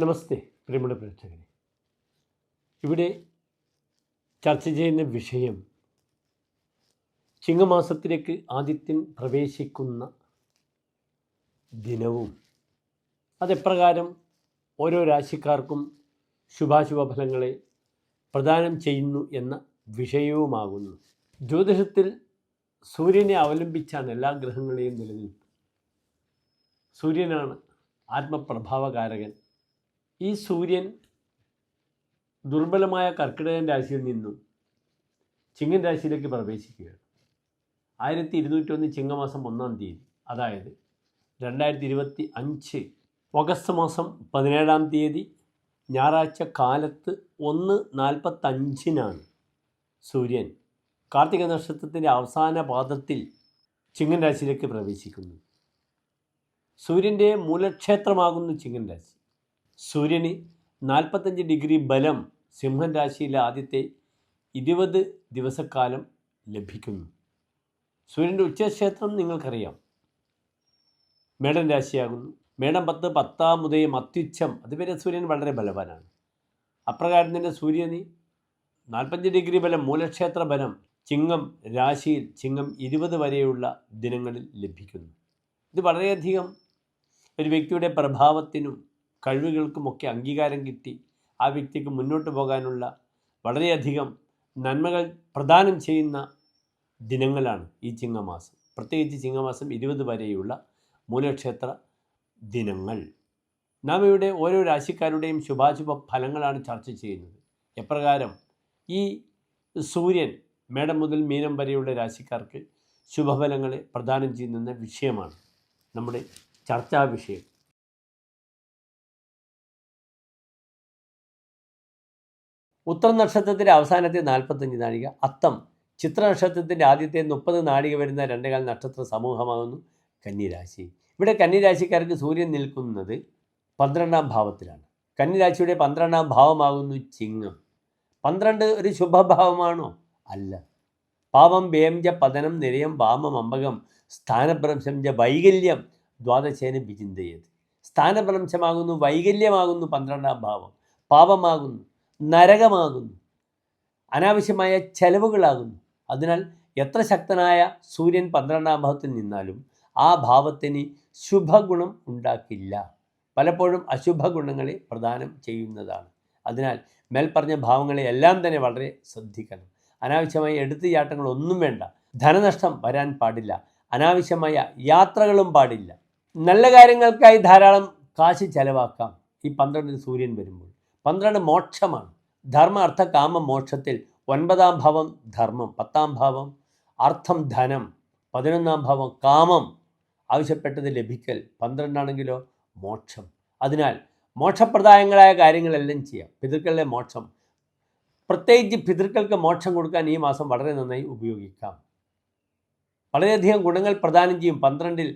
നമസ്തേ പ്രിയമുള്ള പ്രേക്ഷകരെ. ഇവിടെ ചർച്ച ചെയ്യുന്ന വിഷയം ചിങ്ങമാസത്തിലേക്ക് ആദിത്യൻ പ്രവേശിക്കുന്ന ദിനവും അതെപ്രകാരം ഓരോ രാശിക്കാർക്കും ശുഭാശുഭ ഫലങ്ങളെ പ്രദാനം ചെയ്യുന്നു എന്ന വിഷയവുമാകുന്നു. ജ്യോതിഷത്തിൽ സൂര്യനെ അവലംബിച്ചാണ് എല്ലാ ഗ്രഹങ്ങളെയും നിലനിൽപ്പ് സൂര്യനാണ് ആത്മപ്രഭാവകാരകൻ. ഈ സൂര്യൻ ദുർബലമായ കർക്കിടകൻ രാശിയിൽ നിന്നും ചിങ്ങൻ രാശിയിലേക്ക് പ്രവേശിക്കുകയാണ്. ആയിരത്തി ഇരുന്നൂറ്റൊന്ന് ചിങ്ങമാസം ഒന്നാം തീയതി അതായത് രണ്ടായിരത്തി ഇരുപത്തി അഞ്ച് ഓഗസ്റ്റ് മാസം പതിനേഴാം തീയതി ഞായറാഴ്ച കാലത്ത് ഒന്ന് നാൽപ്പത്തഞ്ചിനാണ് സൂര്യൻ കാർത്തിക നക്ഷത്രത്തിന്റെ അവസാന പാദത്തിൽ ചിങ്ങൻ രാശിയിലേക്ക് പ്രവേശിക്കുന്നു സൂര്യന്റെ മൂലക്ഷേത്രമാകുന്നു ചിങ്ങൻ രാശി. സൂര്യന് നാൽപ്പത്തഞ്ച് ഡിഗ്രി ബലം സിംഹൻ രാശിയിലെ ആദ്യത്തെ ഇരുപത് ദിവസക്കാലം ലഭിക്കുന്നു. സൂര്യന്റെ ഉച്ചക്ഷേത്രം നിങ്ങൾക്കറിയാം. മേടൻ രാശിയാകുന്നു. മേടം പത്ത് പത്താം ഉദയം അത്യുച്ഛം അതുവരെ സൂര്യൻ വളരെ ബലവാനാണ്. അപ്രകാരം തന്നെ സൂര്യന് നാൽപ്പത്തഞ്ച് ഡിഗ്രി ബലം മൂലക്ഷേത്ര ബലം ചിങ്ങം രാശിയിൽ ചിങ്ങം ഇരുപത് വരെയുള്ള ദിനങ്ങളിൽ ലഭിക്കുന്നു. ഇത് വളരെയധികം ഒരു വ്യക്തിയുടെ പ്രഭാവത്തിനും കഴിവുകൾക്കുമൊക്കെ അംഗീകാരം കിട്ടി. ആ വ്യക്തിക്ക് മുന്നോട്ട് പോകാനുള്ള വളരെയധികം നന്മകൾ പ്രദാനം ചെയ്യുന്ന ദിനങ്ങളാണ് ഈ ചിങ്ങമാസം. പ്രത്യേകിച്ച് ചിങ്ങമാസം ഇരുപത് വരെയുള്ള മൂലക്ഷേത്ര ദിനങ്ങൾ. നാം ഇവിടെ ഓരോ രാശിക്കാരുടെയും ശുഭാശുഭ ഫലങ്ങളാണ് ചർച്ച ചെയ്യുന്നത്. എപ്രകാരം ഈ സൂര്യൻ മേടം മുതൽ മീനം വരെയുള്ള രാശിക്കാർക്ക് ശുഭഫലങ്ങളെ പ്രദാനം ചെയ്യുന്ന വിഷയമാണ് നമ്മുടെ ചർച്ചാ വിഷയം. ഉത്തര നക്ഷത്രത്തിന്റെ അവസാനത്തെ നാൽപ്പത്തഞ്ച് നാഴിക അത്തം ചിത്ര നക്ഷത്രത്തിന്റെ ആദ്യത്തെ മുപ്പത് നാഴിക വരുന്ന രണ്ടേകാൽ നക്ഷത്ര സമൂഹമാകുന്നു കന്നിരാശി. ഇവിടെ കന്നിരാശിക്കാർക്ക് സൂര്യൻ നിൽക്കുന്നത് പന്ത്രണ്ടാം ഭാവത്തിലാണ്. കന്നിരാശിയുടെ പന്ത്രണ്ടാം ഭാവമാകുന്നു ചിങ്ങം. പന്ത്രണ്ട് ഒരു ശുഭഭാവമാണോ? അല്ല. പാപം വേംജ പതനം നിരയം വാമം അമ്പകം സ്ഥാനഭ്രംശം ജ വൈകല്യം ദ്വാദശേന വിചിന്തയത്. സ്ഥാനഭ്രംശമാകുന്നു വൈകല്യമാകുന്നു പന്ത്രണ്ടാം ഭാവം. പാപമാകുന്നു നരകമാകുന്നു. അനാവശ്യമായ ചെലവുകളാകുന്നു. അതിനാൽ എത്ര ശക്തനായ സൂര്യൻ പന്ത്രണ്ടാം ഭാവത്തിൽ നിന്നാലും ആ ഭാവത്തിന് ശുഭഗുണം ഉണ്ടാക്കില്ല. പലപ്പോഴും അശുഭ ഗുണങ്ങളെ പ്രദാനം ചെയ്യുന്നതാണ്. അതിനാൽ മേൽപ്പറഞ്ഞ ഭാവങ്ങളെ എല്ലാം തന്നെ വളരെ ശ്രദ്ധിക്കണം. അനാവശ്യമായ എടുത്തുചാട്ടങ്ങളൊന്നും വേണ്ട. ധനനഷ്ടം വരാൻ പാടില്ല. അനാവശ്യമായ യാത്രകളും പാടില്ല. നല്ല കാര്യങ്ങൾക്കായി ധാരാളം കാശ് ചെലവാക്കാം. ഈ പന്ത്രണ്ടിന് സൂര്യൻ വരുമ്പോൾ. പന്ത്രണ്ട് മോക്ഷമാണ്. ധർമ്മ അർത്ഥ കാമ മോക്ഷത്തിൽ ഒൻപതാം ഭാവം ധർമ്മം പത്താം ഭാവം അർത്ഥം ധനം പതിനൊന്നാം ഭാവം കാമം. ആവശ്യപ്പെട്ടത് ലഭിക്കൽ പന്ത്രണ്ടാണെങ്കിലോ മോക്ഷം. അതിനാൽ മോക്ഷപ്രദായങ്ങളായ കാര്യങ്ങളെല്ലാം ചെയ്യാം. പിതൃക്കളുടെ മോക്ഷം. പ്രത്യേകിച്ച് പിതൃക്കൾക്ക് മോക്ഷം കൊടുക്കാൻ ഈ മാസം വളരെ നന്നായി ഉപയോഗിക്കാം. വളരെയധികം ഗുണങ്ങൾ പ്രദാനം ചെയ്യും പന്ത്രണ്ടിൽ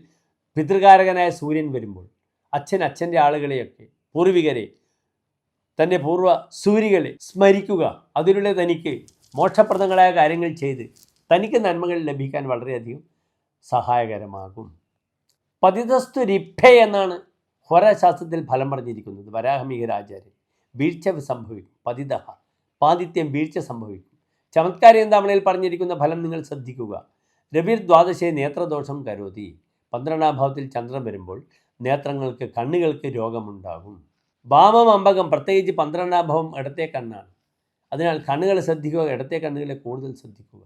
പിതൃകാരകനായ സൂര്യൻ വരുമ്പോൾ. അച്ഛൻ അച്ഛന്റെ ആളുകളെയൊക്കെ പൂർവികരെ തന്റെ പൂർവ സൂര്യകളെ സ്മരിക്കുക. അതിലൂടെ തനിക്ക് മോക്ഷപ്രദങ്ങളായ കാര്യങ്ങൾ ചെയ്ത് തനിക്ക് നന്മകൾ ലഭിക്കാൻ വളരെയധികം സഹായകരമാകും. പതിതസ്തു റിഭേ എന്നാണ് ഹോരാശാസ്ത്രത്തിൽ ഫലം പറഞ്ഞിരിക്കുന്നത്. വരാഹമികരാചാര്യൻ വീഴ്ച സംഭവിക്കും. പതിത പാതിത്യം വീഴ്ച സംഭവിക്കും. ചമത്കാരം തമിഴിൽ പറഞ്ഞിരിക്കുന്ന ഫലം നിങ്ങൾ ശ്രദ്ധിക്കുക. രവിർ ദ്വാദശേ നേത്രദോഷം കരോതി. പന്ത്രണ്ടാം ഭാവത്തിൽ ചന്ദ്രൻ വരുമ്പോൾ നേത്രങ്ങൾക്ക് കണ്ണുകൾക്ക് രോഗമുണ്ടാകും. വാമം അമ്പകം പ്രത്യേകിച്ച് പന്ത്രണ്ടാം ഭാവം ഇടത്തെ കണ്ണാണ്. അതിനാൽ കണ്ണുകൾ ശ്രദ്ധിക്കുക ഇടത്തെ കണ്ണുകളെ കൂടുതൽ ശ്രദ്ധിക്കുക.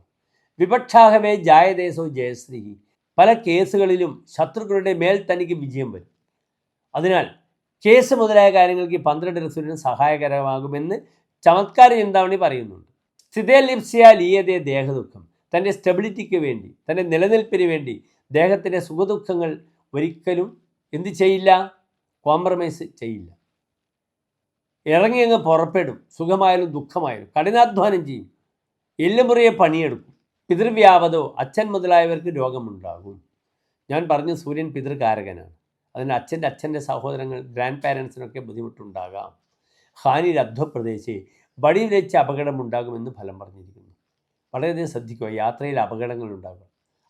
വിപക്ഷാഹവേ ജായദേശോ ജയശ്രീ പല കേസുകളിലും ശത്രുക്കളുടെ മേൽ തനിക്ക് വിജയം വരും. അതിനാൽ കേസ് മുതലായ കാര്യങ്ങൾക്ക് പന്ത്രണ്ട് രസൂരിന് സഹായകരമാകുമെന്ന് ചമത്കാര ചിന്താമണി പറയുന്നുണ്ട്. സ്ഥിതലിപ്സ്യ ലീയതേ ദേഹദുഃഖം. തന്റെ സ്റ്റെബിലിറ്റിക്ക് വേണ്ടി തന്റെ നിലനിൽപ്പിന് വേണ്ടി ദേഹത്തിന്റെ സുഖദുഃഖങ്ങൾ ഒരിക്കലും എന്ത് ചെയ്യില്ല? കോംപ്രമൈസ് ചെയ്യില്ല. ഇറങ്ങി അങ്ങ് പുറപ്പെടും. സുഖമായാലും ദുഃഖമായാലും. കഠിനാധ്വാനം ചെയ്യും. എല്ലുമുറിയെ പണിയെടുക്കും. പിതൃവ്യാപതോ അച്ഛൻ മുതലായവർക്ക് രോഗമുണ്ടാകും. ഞാൻ പറഞ്ഞു സൂര്യൻ പിതൃകാരകനാണ്. അതിന് അച്ഛന്റെ അച്ഛന്റെ സഹോദരങ്ങൾ ഗ്രാൻഡ് പാരൻസിനൊക്കെ ബുദ്ധിമുട്ടുണ്ടാകാം. ഹാനി രബ്ധപ്രദേശേ വഴിയിൽ വെച്ച് അപകടമുണ്ടാകുമെന്ന് ഫലം പറഞ്ഞിരിക്കുന്നു. വളരെയധികം ശ്രദ്ധിക്കുക. യാത്രയിൽ അപകടങ്ങൾ ഉണ്ടാകുക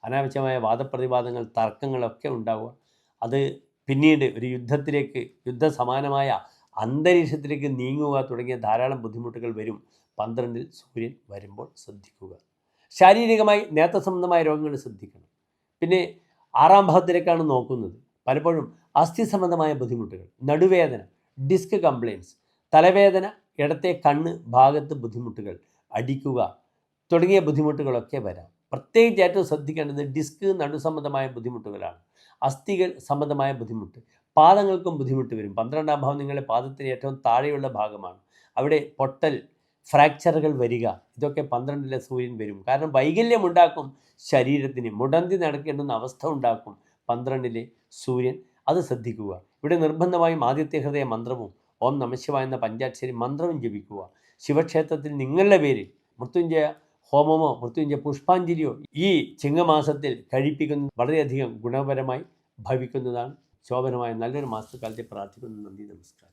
അനാവശ്യമായ വാദപ്രതിവാദങ്ങൾ തർക്കങ്ങളൊക്കെ ഉണ്ടാവുക അത് പിന്നീട് ഒരു യുദ്ധത്തിലേക്ക് യുദ്ധസമാനമായ അന്തരീക്ഷത്തിലേക്ക് നീങ്ങുക തുടങ്ങിയ ധാരാളം ബുദ്ധിമുട്ടുകൾ വരും. പന്ത്രണ്ടിൽ സൂര്യൻ വരുമ്പോൾ ശ്രദ്ധിക്കുക. ശാരീരികമായി നേത്ര സംബന്ധമായ രോഗങ്ങൾ ശ്രദ്ധിക്കണം. പിന്നെ ആറാം ഭാഗത്തിലേക്കാണ് നോക്കുന്നത്. പലപ്പോഴും അസ്ഥി സംബന്ധമായ ബുദ്ധിമുട്ടുകൾ നടുവേദന ഡിസ്ക് കംപ്ലയിൻസ് തലവേദന ഇടത്തെ കണ്ണ് ഭാഗത്ത് ബുദ്ധിമുട്ടുകൾ അടിക്കുക തുടങ്ങിയ ബുദ്ധിമുട്ടുകളൊക്കെ വരാം. പ്രത്യേകിച്ച് ഏറ്റവും ശ്രദ്ധിക്കേണ്ടത് ഡിസ്ക് നടു സംബന്ധമായ ബുദ്ധിമുട്ടുകളാണ്. അസ്ഥികൾ സംബന്ധമായ ബുദ്ധിമുട്ട്. പാദങ്ങൾക്കും ബുദ്ധിമുട്ട് വരും. പന്ത്രണ്ടാം ഭാവം നിങ്ങളുടെ പാദത്തിന് ഏറ്റവും താഴെയുള്ള ഭാഗമാണ്. അവിടെ പൊട്ടൽ ഫ്രാക്ചറുകൾ വരിക ഇതൊക്കെ പന്ത്രണ്ടിലെ സൂര്യൻ വരും. കാരണം വൈകല്യം ഉണ്ടാക്കും ശരീരത്തിന്. മുടന്തി നടക്കേണ്ടുന്ന അവസ്ഥ ഉണ്ടാക്കും പന്ത്രണ്ടിലെ സൂര്യൻ. അത് ശ്രദ്ധിക്കുക. ഇവിടെ നിർബന്ധമായും ആദിത്യ ഹൃദയ മന്ത്രവും ഓം നമശിവ എന്ന പഞ്ചാക്ഷരി മന്ത്രവും ജപിക്കുക. ശിവക്ഷേത്രത്തിൽ നിങ്ങളുടെ പേരിൽ മൃത്യുഞ്ജയ ഹോമമോ മൃത്യുഞ്ജ പുഷ്പാഞ്ജലിയോ ഈ ചിങ്ങമാസത്തിൽ കഴിപ്പിക്കുന്നത് വളരെയധികം ഗുണപരമായി ഭവിക്കുന്നതാണ് ശോഭനമായ നല്ലൊരു മാസക്കാലത്തെ പ്രാർത്ഥിക്കുന്നു. നന്ദി നമസ്കാരം.